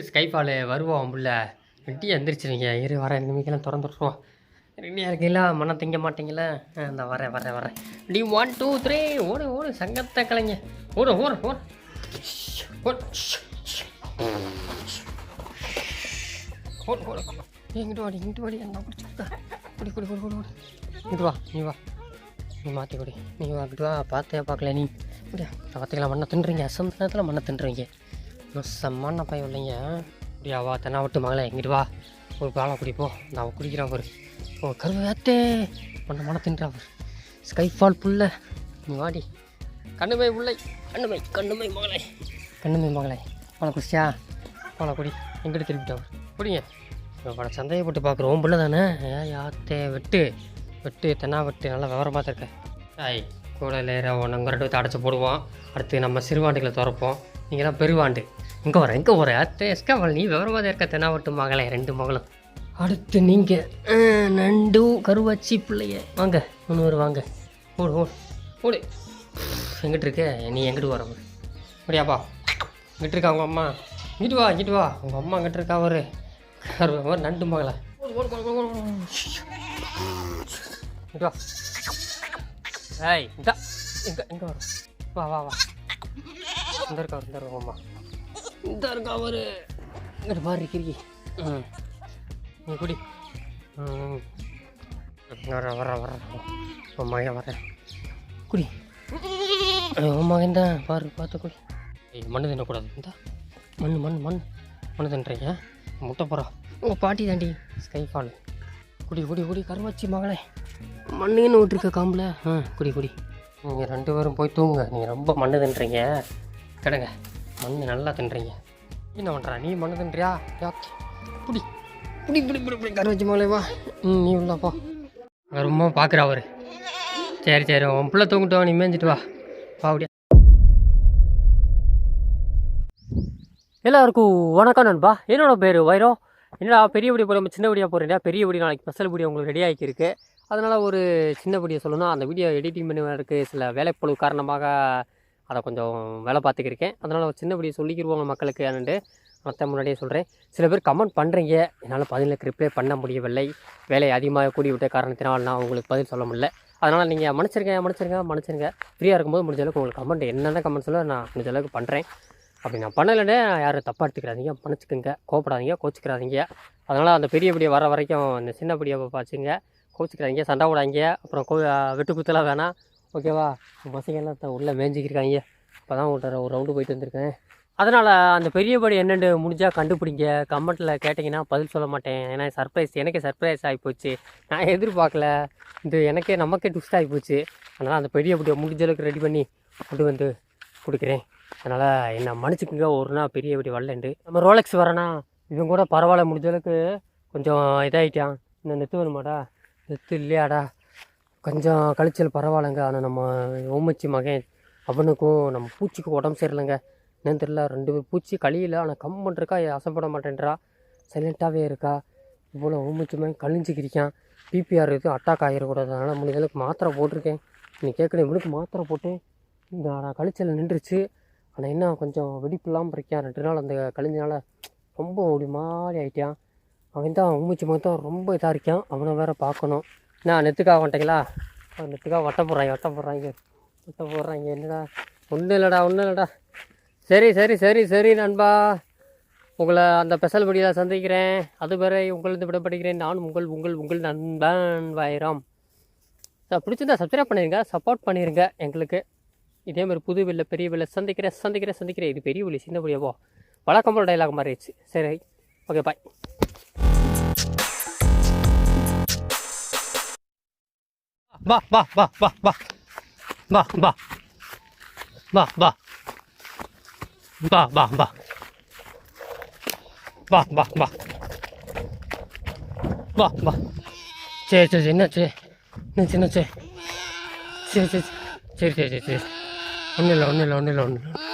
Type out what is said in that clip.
Skyfall வருவோம் புள்ள. வெட்டி எந்திரிச்சிருங்க. இரு வரேன். நிமிக்கெல்லாம் திறந்து விட்ருவோம் ரெடியாக இருக்கீங்களா? மண்ணை திங்க மாட்டீங்களா? ஆ, இந்த வரேன் வரேன் வரேன். டி ஒன் டூ த்ரீ ஓடு ஓடு. சங்கத்தை கலைங்க. ஓடு ஓடு ஓடு. ஓடு ஓடு ஓடு. எங்கிட்டு வாடி இங்கிட்டு வாடி. என்ன பிடிச்சிருக்கா? குடி குடி குடி குடி குடி. இங்கிட்டு வா நீ வா. நீ மாற்றி குடி. நீ வா இங்கிட்டு வா. பார்த்தே பார்க்கல நீ. இப்படியா பார்த்துக்கலாம். மண்ணை தின்றுறீங்க. அசம் நேரத்தில் மண்ணை தின்றுறீங்க. மொசமான பையன் இல்லைங்க அப்படியா வா தென்னா விட்டு மகளே இங்கிட்டு வா. ஒரு பாலை குடிப்போ நான் குடிக்கிறேன் ஒரு ஓ கருவையாத்தே மண்ணை மண்ணை தின்றா பாரு ஸ்கைஃபால் புல்ல நீ வாடி. கண்ணுமை உள்ளை. கண்ணுமை கண்ணுமை மகளை. கண்ணுமை மகளை. பாலை குடிச்சியா? பாலை குடி. எங்கிட்ட திருப்பிட்டா பாரு குடிங்க. சந்தையை சந்தேகப்பட்டு பார்க்குறோம் பிள்ளை தானே? யாத்தே வெட்டு. வெட்டு தென்னா வெட்டு. நல்லா விவரமாக தான் ஆய் கூட லேரா ஒன்று ரெண்டு பேர்த்து அடைச்சி போடுவோம் அடுத்து நம்ம சிறுவாண்டுகளை திறப்போம். நீங்களாம் பெருவாண்டு. இங்கே வரேன் இங்கே வரேன் அத்தை எஸ்காவல் நீ விவரமாக இருக்க தென்னாவட்டு மகளே ரெண்டு மகளும். அடுத்து நீங்கள் நண்டு கருவாச்சி பிள்ளைய. வாங்க முன்னூறு வாங்க. ஓடு ஓடு ஓடு. எங்கிட்டு இருக்க? நீ எங்கிட்டு வர? அப்படியாப்பா இங்கிட்டு இருக்கா உங்கள் அம்மா? இங்கிட்டு வா இங்கிட்டு வா. உங்கள் அம்மா இங்கிட்டு இருக்கா ஒரு ஒரு நண்டு மகளை. இங்கிட்டு வா. ஏய் இந்த. இங்கே இங்கே வரும் வா வா வா. இந்த இருக்கா இந்த இருக்கா அம்மா. இந்த இருக்கா ஒரு இங்கிட்டு பாரு கிரிக்கி ம் நீ குடி. ம் வர வர வர. உன் மகன் வரேன் குடி. உன் மகன் தான். பாரு பார்த்து குடி. ஏய் மண்ணு தின்னக்கூடாது. இந்த. மண் மண் மண் மண்ணு தின்றீங்க? முட்டை போகிறா உங்கள் பாட்டி தாண்டி. ஸ்கை ஃபால் குடி குடி குடி. கருவாச்சி மகளே. மண்ணுன்னு விட்டுருக்க காம்பில். ஆ குடி குடி. நீங்கள் ரெண்டு பேரும் போய் தூங்குங்க. நீங்கள் ரொம்ப மண்ணு தின்றீங்க. கிடங்க. மண் நல்லா தின்றீங்க. என்ன பண்ணுறா நீ மண்ணு தின்றியா? யாக்கி புடி. புடி புடி புடி புடி. கருவாச்சி மகளே ம் நீ உள்ளப்பா ரொம்ப பார்க்குறா அவர். சரி சரி உன் பிள்ளை தூங்கிட்டோம் நீ மேய்ஞ்சிட்டு வா. வா அப்படியா. எல்லாருக்கும் வணக்கம் நண்பா. என்னோட பேர் வைரம் என்னடா பெரிய வீடியோ போகிற சின்ன வீடியோ போகிறேன் பெரிய வீடியோ நாளைக்கு ஸ்பெஷல் வீடியோ உங்களுக்கு ரெடி ஆகிருக்கு அதனால் ஒரு சின்ன வீடியோ சொல்லணும் அந்த வீடியோ எடிட்டிங் பண்ணுவதற்கு சில வேலைப்பழு காரணமாக அதை கொஞ்சம் வேலை பார்த்துக்கிருக்கேன். அதனால் ஒரு சின்ன சொல்லிக்கிருவாங்க மக்களுக்கு என்னென்று மற்ற முன்னாடியே சொல்கிறேன் சில பேர் கமெண்ட் பண்ணுறீங்க என்னால் பதிலுக்கு ரிப்ளை பண்ண முடியவில்லை. வேலை அதிகமாக கூடி விட்ட காரணத்தினால் நான் உங்களுக்கு பதில் சொல்ல முடியல. அதனால் நீங்கள் மன்னிச்சிருங்க மன்னிச்சிருங்க மன்னிச்சிருங்க. ஃப்ரீயாக இருக்கும்போது முடிஞ்ச அளவுக்கு உங்களுக்கு கமெண்ட் என்னென்ன கமெண்ட் நான் முடிஞ்ச அளவுக்கு பண்ணுறேன் அப்படி நான் பண்ணலைன்னே யாரும் தப்பாக எடுத்துக்கிறாதீங்க. மன்னிச்சுக்கோங்க. கோப்படாதீங்க கோச்சிக்கிறாதீங்க அதனால் அந்த பெரிய வீடியோ வர வரைக்கும் இந்த சின்ன வீடியோவை பார்த்துங்க கோச்சிக்கிறாதீங்க சண்டை விடாதீங்க அப்புறம் கோ வெட்டு குத்தலாம் வேணாம். ஓகேவா? பசங்கெல்லாம் த- உள்ளே மேஞ்சிக்கிருக்காங்க. இப்போ தான் உங்கள்கிட்ட ஒரு ரவுண்டு போயிட்டு வந்திருக்கேன். அதனால் அந்த பெரிய படி என்னென்னு முடிஞ்சால் கண்டுபிடிங்க கமெண்ட்டில் கேட்டிங்கன்னா பதில் சொல்ல மாட்டேன். ஏன்னா சர்ப்ரைஸ் எனக்கே சர்ப்ரைஸ் ஆகிப்போச்சு நான் எதிர்பார்க்கல. இது எனக்கே நமக்கே ட்விஸ்ட் ஆகிப்போச்சு அதனால் அந்த பெரிய படியை முடிஞ்ச அளவுக்கு ரெடி பண்ணி கொண்டு வந்து கொடுக்குறேன். அதனால் என்னை மன்னிச்சுக்குங்க. ஒரு நாள் பெரிய படி வரலண்டு. நம்ம ரோலெக்ஸ் வரேனா? இவன் கூட பரவாயில்ல. முடிஞ்ச அளவுக்கு கொஞ்சம் இதாகிட்டான் இன்னும் நெத்து வேணுமாடா? நெத்து இல்லையாடா? கொஞ்சம் கழிச்சல் பரவாயில்லைங்க. ஆனால் நம்ம ஓமச்சி மகன் அவனுக்கும் நம்ம பூச்சிக்கும் உடம்பு சரியில்லைங்க. என்னன்னு தெரியல ரெண்டு பேர் பூச்சி கழியில. ஆனால் கம்மன் இருக்கா அசைப்பட மாட்டேன்றா. சைலண்ட்டாகவே இருக்கா. இவ்வளோ ஓமச்சி மகன் கழிஞ்சிக்கிறிக்கான் பிபிஆர் இது அட்டாக் ஆகிடக்கூடாது. அதனால் முடிஞ்ச அளவுக்கு மாத்திரை போட்டிருக்கேன். நீ கேட்குற இவனுக்கு மாத்திரை போட்டு இந்த நான் கழிச்சல் நின்றுச்சு. ஆனால் என்ன கொஞ்சம் வெடிப்பு இல்லாமல் இருக்கான். ரெண்டு நாள் அந்த கழிஞ்சனால ரொம்ப ஒரு மாதிரி ஆகிட்டான் அவன் தான் உமிச்சு மகன் தான் ரொம்ப இதாக இருக்கான். அவனை வேற பார்க்கணும். நான் நெத்துக்காக வந்துட்டீங்களா? நெத்துக்காக வட்ட போடுறாங்க வட்ட போடுறாங்க வட்ட போடுறாங்க என்னடா? ஒன்றும் இல்லைடா ஒன்றும் இல்லைடா. சரி சரி சரி சரி நண்பா. உங்களை அந்த ஸ்பெஷல் படியில் சந்திக்கிறேன். அது அதுவரை உங்களது விடப்படுகிறேன் நான் உங்கள் உங்கள் உங்கள் நண்பன் வைரம். பிடிச்சிருந்தா சப்ஸ்கிரைப் பண்ணிடுங்க சப்போர்ட் பண்ணிடுங்க எங்களுக்கு. இதே மாதிரி புது வெளில பெரிய வெளில சந்திக்கிறேன் சந்திக்கிறேன் சந்திக்கிறேன். இது பெரிய வெளி சின்ன வெளியவோ வழக்கம் போல் டைலாக் மாறிடுச்சு சரி ஓகே பாய் வா வா வா வா வா வா வா வா வா வா வா வா வா வா வா வா வா சரி சரி என்னாச்சு என்னாச்சு என்னாச்சு சரி சரி சரி சரி சரி சரி ஒன்றும் இல்லை ஒன்றும் இல்லை ஒன்றும் இல்லை ஒன்றும் இல்லை